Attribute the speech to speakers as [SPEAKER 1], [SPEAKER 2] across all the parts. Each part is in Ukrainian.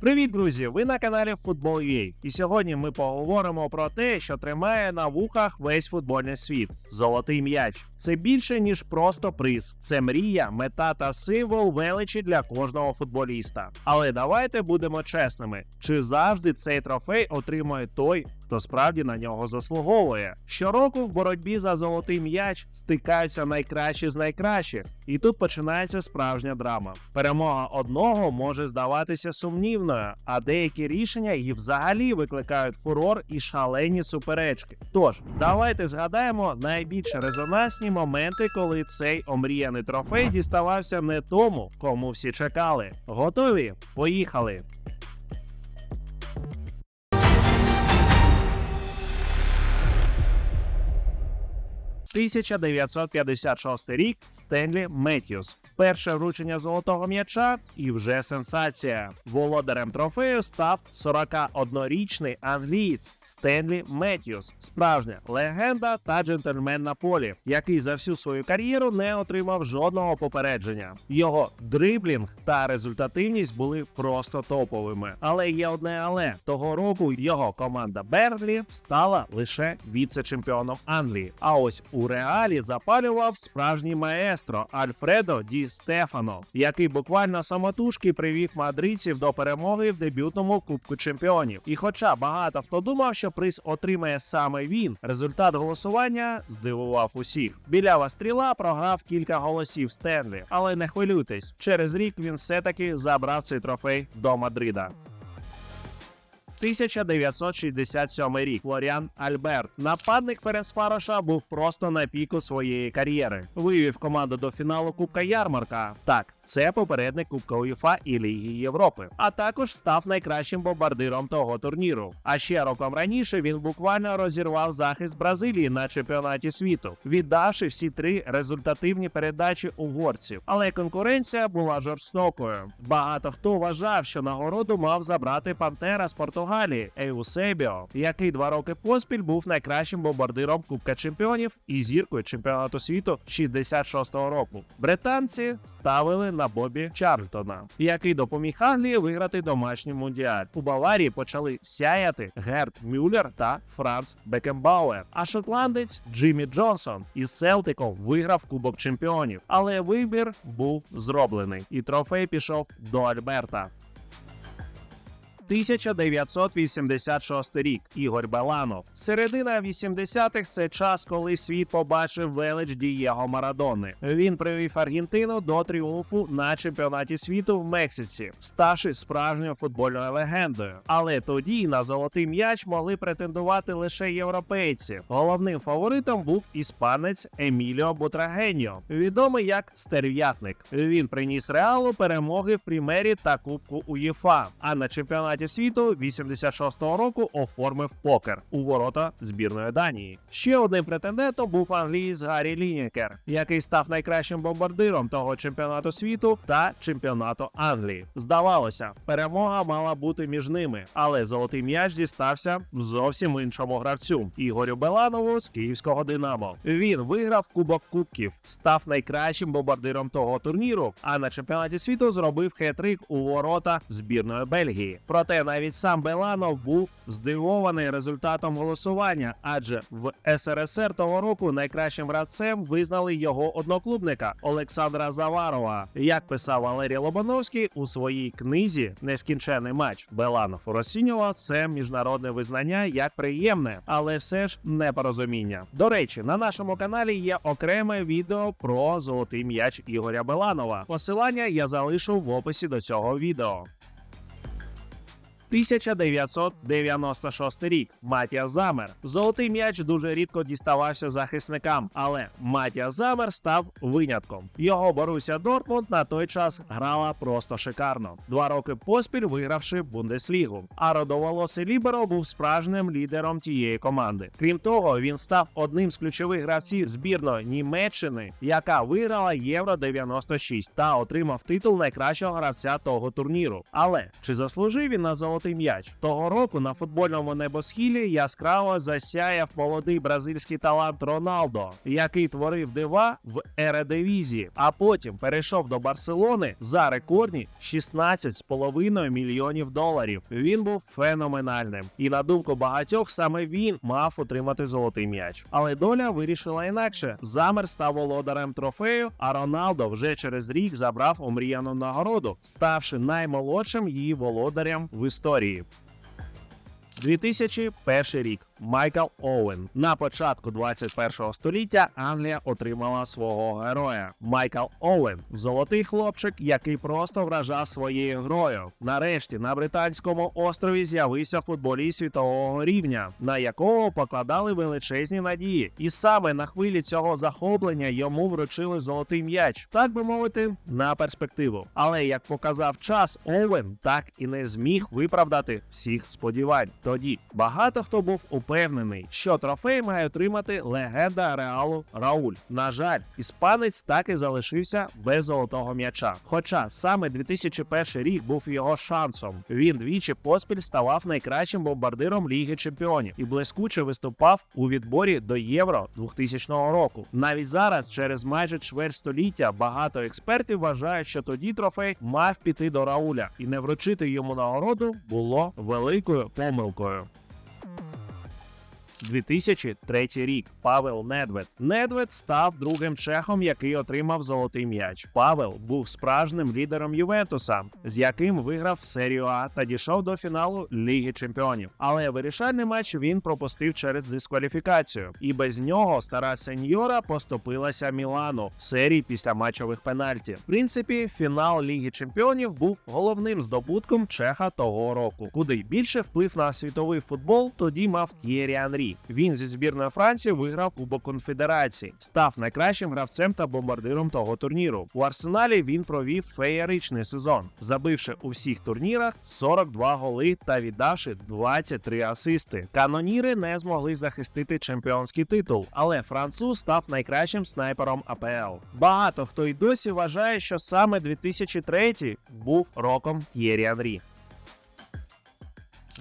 [SPEAKER 1] Привіт, друзі! Ви на каналі Football.ua. І сьогодні ми поговоримо про те, що тримає на вухах весь футбольний світ золотий м'яч. Це більше ніж просто приз. Це мрія, мета та символ величі для кожного футболіста. Але давайте будемо чесними: чи завжди цей трофей отримує той, хто справді на нього заслуговує? Щороку в боротьбі за золотий м'яч стикаються найкращі з найкращих, і тут починається справжня драма. Перемога одного може здаватися сумнівною, а деякі рішення її взагалі викликають фурор і шалені суперечки. Тож давайте згадаємо найбільш резонансні моменти, коли цей омріяний трофей діставався не тому, кому всі чекали. Готові? Поїхали! 1956 рік Стенлі Меттьюс. Перше вручення золотого м'яча і вже сенсація. Володарем трофею став 41-річний англієць Стенлі Меттьюс, справжня легенда та джентльмен на полі, який за всю свою кар'єру не отримав жодного попередження. Його дриблінг та результативність були просто топовими. Але є одне але того року його команда Берлі стала лише віце-чемпіоном Англії. А ось у реалі запалював справжній маестро Альфредо Ді Стефано, який буквально самотужки привів мадридців до перемоги в дебютному Кубку Чемпіонів. І хоча багато хто думав, що приз отримає саме він, результат голосування здивував усіх. Білява стріла програв кілька голосів Стенлі, але не хвилюйтесь, через рік він все-таки забрав цей трофей до Мадрида. 1967 рік Флоріан Альберт. Нападник Ференцфароша був просто на піку своєї кар'єри. Вивів команду до фіналу Кубка Ярмарка. Так, це попередник Кубка УЄФА і Ліги Європи. А також став найкращим бомбардиром того турніру. А ще роком раніше він буквально розірвав захист Бразилії на чемпіонаті світу, віддавши всі три результативні передачі угорців. Але конкуренція була жорстокою. Багато хто вважав, що нагороду мав забрати Пантера з Португалії Еусебіо, який два роки поспіль був найкращим бомбардиром Кубка Чемпіонів і зіркою чемпіонату світу 66-го року. Британці ставили на Бобі Чарльтона, який допоміг Англії виграти домашній мундіаль. У Баварії почали сяяти Герт Мюллер та Франц Бекенбауер. А шотландець Джиммі Джонсон із Селтиком виграв Кубок Чемпіонів. Але вибір був зроблений, і трофей пішов до Альберта. 1986 рік Ігор Беланов. Середина 80-х – це час, коли світ побачив велич Дієго Марадони. Він привів Аргентину до тріумфу на чемпіонаті світу в Мексиці, ставши справжньою футбольною легендою. Але тоді на золотий м'яч могли претендувати лише європейці. Головним фаворитом був іспанець Еміліо Бутрагеньо, відомий як стерв'ятник. Він приніс реалу перемоги в Прімері та Кубку УЄФА. А на чемпіонаті світу 86-го року оформив покер у ворота збірної Данії. Ще одним претендентом був англієць Гаррі Лінікер, який став найкращим бомбардиром того чемпіонату світу та чемпіонату Англії. Здавалося, перемога мала бути між ними, але золотий м'яч дістався зовсім іншому гравцю Ігорю Беланову з київського Динамо. Він виграв Кубок Кубків, став найкращим бомбардиром того турніру. А на чемпіонаті світу зробив хет-трик у ворота збірної Бельгії. Проте навіть сам Беланов був здивований результатом голосування, адже в СРСР того року найкращим гравцем визнали його одноклубника Олександра Заварова. Як писав Валерій Лобановський у своїй книзі Нескінчений матч Беланов розцінював це міжнародне визнання як приємне, але все ж непорозуміння. До речі, на нашому каналі є окреме відео про золотий м'яч Ігоря Беланова. Посилання я залишу в описі до цього відео. 1996 рік Матія Замер. Золотий м'яч дуже рідко діставався захисникам, але Матія Замер став винятком. Його Боруся Дортмунд на той час грала просто шикарно. Два роки поспіль вигравши Бундеслігу. А родоволосий Ліберо був справжнім лідером тієї команди. Крім того, він став одним з ключових гравців збірної Німеччини, яка виграла Євро 96 та отримав титул найкращого гравця того турніру. Але чи заслужив він на золотий золотий м'яч. Того року на футбольному небосхилі яскраво засяяв молодий бразильський талант Роналдо, який творив дива в Ередивізії, а потім перейшов до Барселони за рекордні 16,5 мільйонів доларів. Він був феноменальним, і на думку багатьох, саме він мав отримати золотий м'яч. Але доля вирішила інакше. Замер став володарем трофею, а Роналдо вже через рік забрав омріяну нагороду, ставши наймолодшим її володарем в історії. 2001 рік. Майкл Оуен. На початку 21 століття Англія отримала свого героя. Майкл Оуен золотий хлопчик, який просто вражав своєю грою. Нарешті на британському острові з'явився футболіст світового рівня, на якого покладали величезні надії. І саме на хвилі цього захоплення йому вручили золотий м'яч, так би мовити, на перспективу. Але як показав час, Оуен так і не зміг виправдати всіх сподівань. Тоді багато хто був упевнений, що трофей має отримати легенда реалу Рауль. На жаль, іспанець так і залишився без золотого м'яча. Хоча саме 2001 рік був його шансом. Він двічі поспіль ставав найкращим бомбардиром Ліги Чемпіонів і блискуче виступав у відборі до Євро 2000 року. Навіть зараз, через майже чверть століття, багато експертів вважають, що тоді трофей мав піти до Рауля, і не вручити йому нагороду було великою помилкою. 2003 рік. Павел Недвед. Недвед став другим чехом, який отримав золотий м'яч. Павел був справжнім лідером Ювентуса, з яким виграв серію А та дійшов до фіналу Ліги Чемпіонів. Але вирішальний матч він пропустив через дискваліфікацію, і без нього стара сеньора поступилася Мілану в серії після матчових пенальті. В принципі, фінал Ліги Чемпіонів був головним здобутком Чеха того року, куди більше вплив на світовий футбол тоді мав Т'єрі Анрі. Він зі збірної Франції виграв Кубок Конфедерації, став найкращим гравцем та бомбардиром того турніру. У арсеналі він провів феєричний сезон, забивши у всіх турнірах 42 голи та віддавши 23 асисти. Каноніри не змогли захистити чемпіонський титул, але француз став найкращим снайпером АПЛ. Багато хто й досі вважає, що саме 2003 був роком Т'єрі Анрі.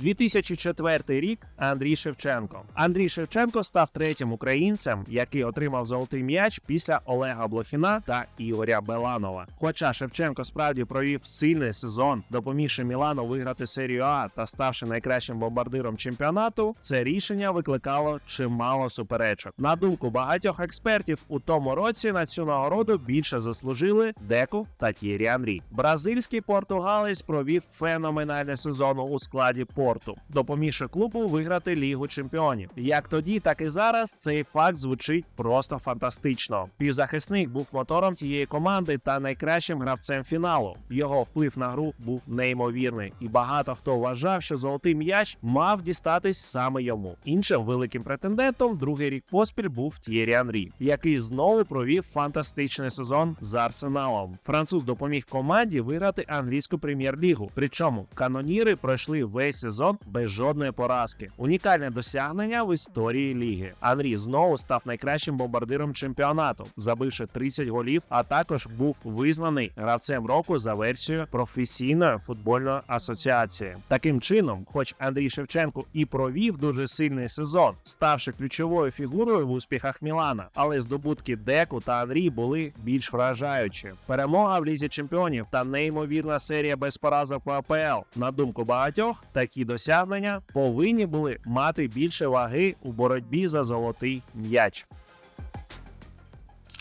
[SPEAKER 1] 2004 рік Андрій Шевченко. Андрій Шевченко став третім українцем, який отримав золотий м'яч після Олега Блохіна та Ігоря Беланова. Хоча Шевченко справді провів сильний сезон, допомігши Мілану виграти серію А та ставши найкращим бомбардиром чемпіонату, це рішення викликало чимало суперечок. На думку багатьох експертів, у тому році на цю нагороду більше заслужили Деку та Т'єрі Анрі. Бразильський португалець провів феноменальний сезон у складі Порту, допомігши клубу виграти Лігу Чемпіонів. Як тоді, так і зараз цей факт звучить просто фантастично. Півзахисник був мотором тієї команди та найкращим гравцем фіналу. Його вплив на гру був неймовірний, і багато хто вважав, що золотий м'яч мав дістатись саме йому. Іншим великим претендентом другий рік поспіль був Т'єрі Анрі, який знову провів фантастичний сезон з арсеналом. Француз допоміг команді виграти англійську прем'єр-лігу. Причому каноніри пройшли весь сезон без жодної поразки. Унікальне досягнення в історії ліги. Анрі знову став найкращим бомбардиром чемпіонату, забивши 30 голів, а також був визнаний гравцем року за версією професійної футбольної асоціації. Таким чином, хоч Андрій Шевченко і провів дуже сильний сезон, ставши ключовою фігурою в успіхах Мілана, але здобутки Деку та Анрі були більш вражаючі. Перемога в лізі чемпіонів та неймовірна серія без поразок по АПЛ. На думку багатьох, такі досягнення повинні були мати більше ваги у боротьбі за золотий м'яч.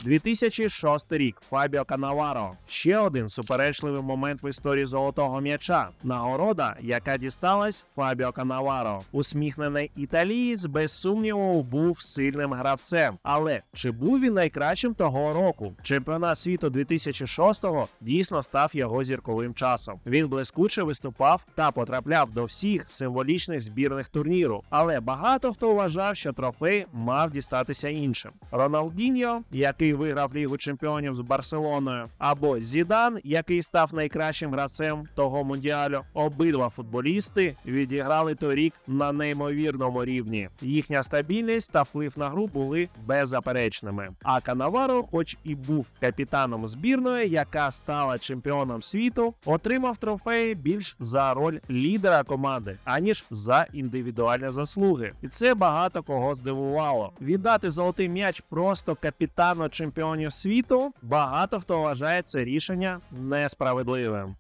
[SPEAKER 1] 2006 рік Фабіо Канаваро. Ще один суперечливий момент в історії золотого м'яча. Нагорода, яка дісталась Фабіо Канаваро. Усміхнений італієць, без сумніву, був сильним гравцем. Але чи був він найкращим того року? Чемпіонат світу 2006-го дійсно став його зірковим часом. Він блискуче виступав та потрапляв до всіх символічних збірних турніру. Але багато хто вважав, що трофей мав дістатися іншим. Роналдіньо, який виграв Лігу Чемпіонів з Барселоною, або Зідан, який став найкращим гравцем того мундіалю. Обидва футболісти відіграли той рік на неймовірному рівні. Їхня стабільність та вплив на гру були беззаперечними. А Канаваро, хоч і був капітаном збірної, яка стала чемпіоном світу, отримав трофеї більш за роль лідера команди, аніж за індивідуальні заслуги. І це багато кого здивувало. Віддати золотий м'яч просто капітану чемпіонів світу. Багато хто вважає це рішення несправедливим.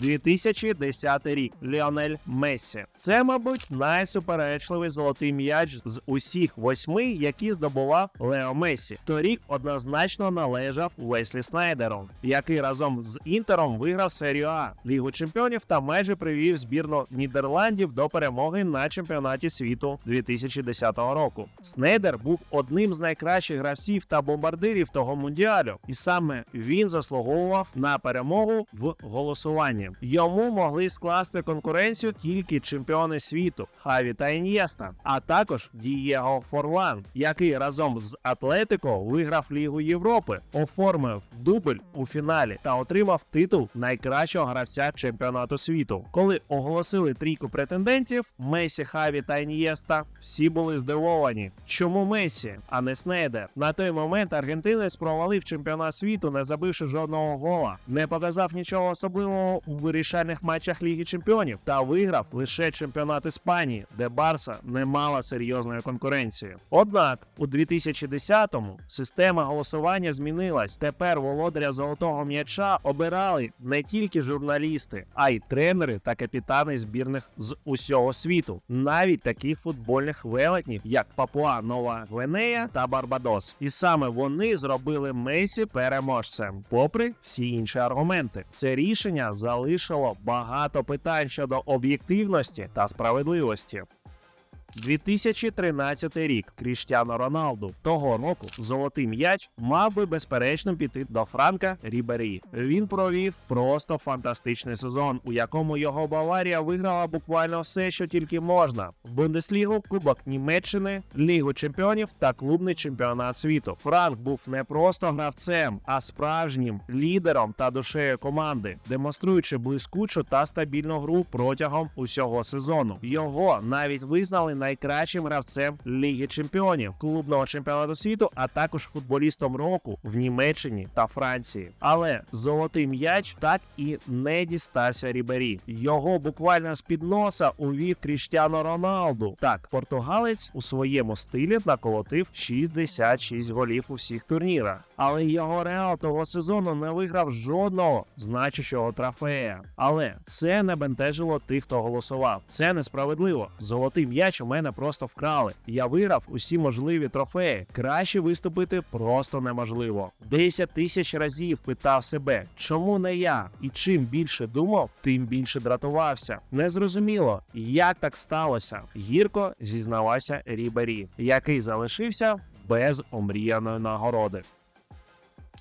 [SPEAKER 1] 2010 рік Ліонель Мессі. Це, мабуть, найсуперечливий золотий м'яч з усіх восьми, які здобував Лео Месі. Торік однозначно належав Веслі Снайдеру, який разом з Інтером виграв серію А Лігу Чемпіонів та майже привів збірну Нідерландів до перемоги на чемпіонаті світу 2010 року. Снейдер був одним з найкращих гравців та бомбардирів того мундіалю, і саме він заслуговував на перемогу в голосуванні. Йому могли скласти конкуренцію тільки чемпіони світу Хаві та Ін'єста, а також Дієго Форлан, який разом з Атлетико виграв Лігу Європи, оформив дубль у фіналі та отримав титул найкращого гравця чемпіонату світу. Коли оголосили трійку претендентів Месі, Хаві та Ін'єста, всі були здивовані. Чому Месі, а не Снейдер? На той момент аргентинець провалив чемпіонат світу, не забивши жодного гола, не показав нічого особливого вирішальних матчах Ліги Чемпіонів та виграв лише чемпіонат Іспанії, де Барса не мала серйозної конкуренції. Однак у 2010-му система голосування змінилась. Тепер володаря золотого м'яча обирали не тільки журналісти, а й тренери та капітани збірних з усього світу, навіть таких футбольних велетнів, як Папуа Нова Гвинея та Барбадос. І саме вони зробили Месі переможцем, попри всі інші аргументи. Це рішення залишило багато питань щодо об'єктивності та справедливості. 2013 рік Кріштіано Роналду того року золотий м'яч мав би безперечно піти до Франка Рібері. Він провів просто фантастичний сезон, у якому його Баварія виграла буквально все, що тільки можна: Бундеслігу, Кубок Німеччини, Лігу Чемпіонів та клубний чемпіонат світу. Франк був не просто гравцем, а справжнім лідером та душею команди, демонструючи блискучу та стабільну гру протягом усього сезону. Його навіть визнали найкращим гравцем Ліги Чемпіонів, клубного чемпіонату світу, а також футболістом року в Німеччині та Франції. Але золотий м'яч так і не дістався Рібері. Його буквально з під носа увів Кріштіано Роналду. Так, португалець у своєму стилі наколотив 66 голів у всіх турнірах. Але його реал того сезону не виграв жодного значущого трофея. Але це не бентежило тих, хто голосував. Це несправедливо. Золотий м'яч у мене просто вкрали. Я виграв усі можливі трофеї. Краще виступити просто неможливо. 10 тисяч разів питав себе, чому не я? І чим більше думав, тим більше дратувався. Незрозуміло, як так сталося. Гірко зізнавався Рібері, який залишився без омріяної нагороди.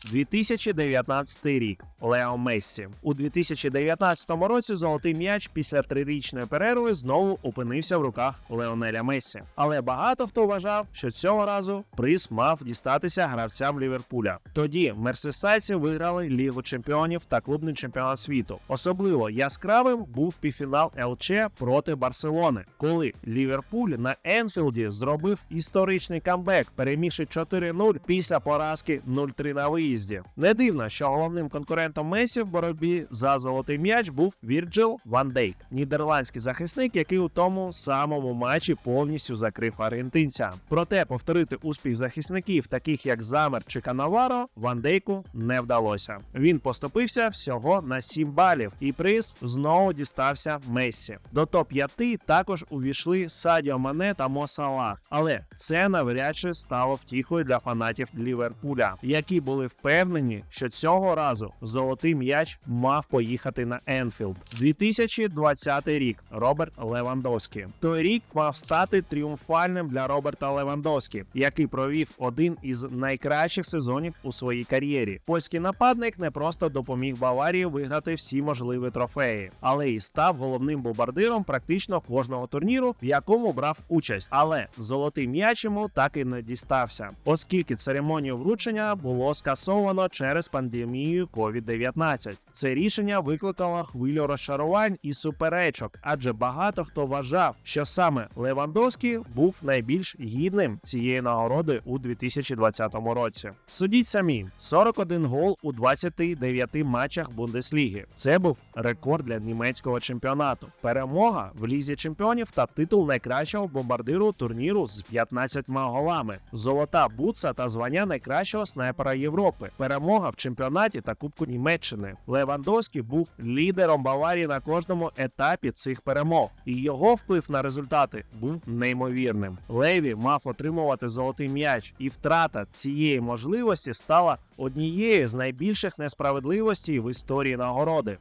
[SPEAKER 1] 2019 рік Лео Мессі у 2019 році золотий м'яч після трирічної перерви знову опинився в руках Леонеля Мессі. Але багато хто вважав, що цього разу приз мав дістатися гравцям Ліверпуля. Тоді мерсисайці виграли Лігу чемпіонів та клубний чемпіонат світу. Особливо яскравим був півфінал ЛЧ проти Барселони, коли Ліверпуль на Енфілді зробив історичний камбек, перемігши 4-0 після поразки 0-3 на виїзді. Не дивно, що головним конкурентом Месі в боротьбі за золотий м'яч був Вірджил Ван Дейк, нідерландський захисник, який у тому самому матчі повністю закрив аргентинця. Проте повторити успіх захисників, таких як Замер чи Канаваро, Ван Дейку не вдалося. Він поступився всього на 7 балів, і приз знову дістався Мессі. До топ-5 також увійшли Садіо Мане та Мо Салах. Але це навряд чи стало втіхою для фанатів Ліверпуля, які були впевнені, що цього разу золотий м'яч мав поїхати на Енфілд. 2020 рік Роберт Левандовський. Той рік мав стати тріумфальним для Роберта Левандовські, який провів один із найкращих сезонів у своїй кар'єрі. Польський нападник не просто допоміг Баварії виграти всі можливі трофеї, але і став головним бомбардиром практично кожного турніру, в якому брав участь. Але золотий м'яч йому так і не дістався, оскільки церемонію вручення було скасовано через пандемію COVID-19. Це рішення викликало хвилю розчарувань і суперечок, адже багато хто вважав, що саме Левандовський був найбільш гідним цієї нагороди у 2020 році. Судіть самі: 41 гол у 29 матчах Бундесліги. Це був рекорд для німецького чемпіонату. Перемога в лізі чемпіонів та титул найкращого бомбардиру турніру з 15 голами, золота бутса та звання найкращого снайпера Європи. Перемога в чемпіонаті та Кубку Німеччини. Левандовський був лідером Баварії на кожному етапі цих перемог, і його вплив на результати був неймовірним. Леві мав отримувати золотий м'яч, і втрата цієї можливості стала однією з найбільших несправедливостей в історії нагороди.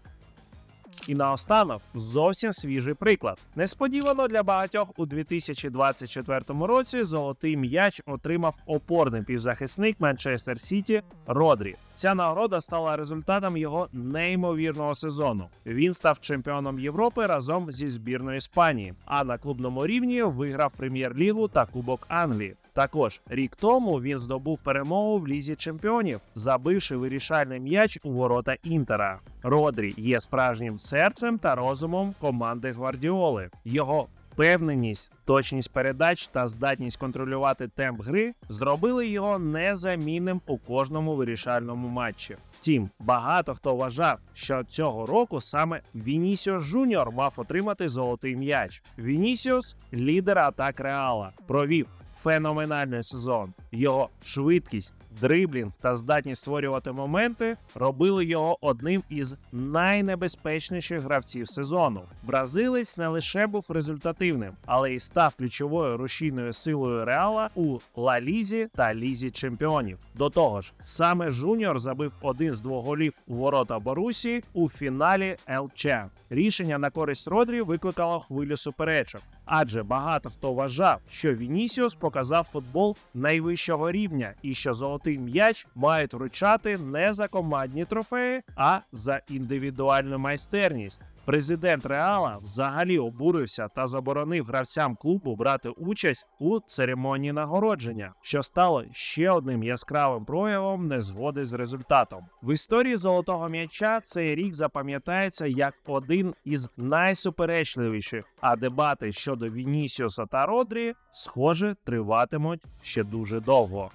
[SPEAKER 1] І наостанок зовсім свіжий приклад. Несподівано для багатьох у 2024 році золотий м'яч отримав опорний півзахисник Манчестер Сіті Родрі. Ця нагорода стала результатом його неймовірного сезону. Він став чемпіоном Європи разом зі збірною Іспанії, а на клубному рівні виграв прем'єр-лігу та Кубок Англії. Також рік тому він здобув перемогу в лізі чемпіонів, забивши вирішальний м'яч у ворота Інтера. Родрі є справжнім серцем та розумом команди Гвардіоли. Його впевненість, точність передач та здатність контролювати темп гри зробили його незамінним у кожному вирішальному матчі. Втім, багато хто вважав, що цього року саме Вінісіус Жуніор мав отримати золотий м'яч. Вінісіус лідер атак Реала, провів феноменальний сезон. Його швидкість, дриблінг та здатність створювати моменти робили його одним із найнебезпечніших гравців сезону. Бразилець не лише був результативним, але й став ключовою рушійною силою Реала у Ла Лізі та Лізі чемпіонів. До того ж, саме Жуніор забив один з двох голів у ворота Борусі у фіналі ЛЧ. Рішення на користь Родрі викликало хвилю суперечок, адже багато хто вважав, що Вінісіус показав футбол найвищого рівня і що золотий м'яч мають вручати не за командні трофеї, а за індивідуальну майстерність. Президент Реала взагалі обурився та заборонив гравцям клубу брати участь у церемонії нагородження, що стало ще одним яскравим проявом незгоди з результатом. В історії золотого м'яча цей рік запам'ятається як один із найсуперечливіших, а дебати щодо Вінісіуса та Родрі, схоже, триватимуть ще дуже довго.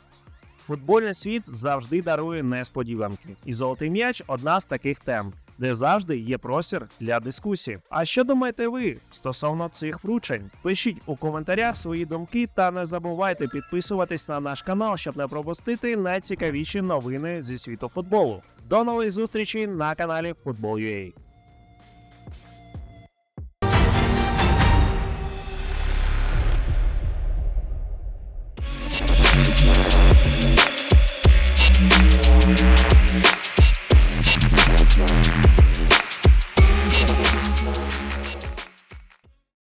[SPEAKER 1] Футбольний світ завжди дарує несподіванки, і золотий м'яч одна з таких тем, де завжди є простір для дискусії. А що думаєте ви стосовно цих вручень? Пишіть у коментарях свої думки та не забувайте підписуватись на наш канал, щоб не пропустити найцікавіші новини зі світу футболу. До нових зустрічей на каналі Футбол.ua.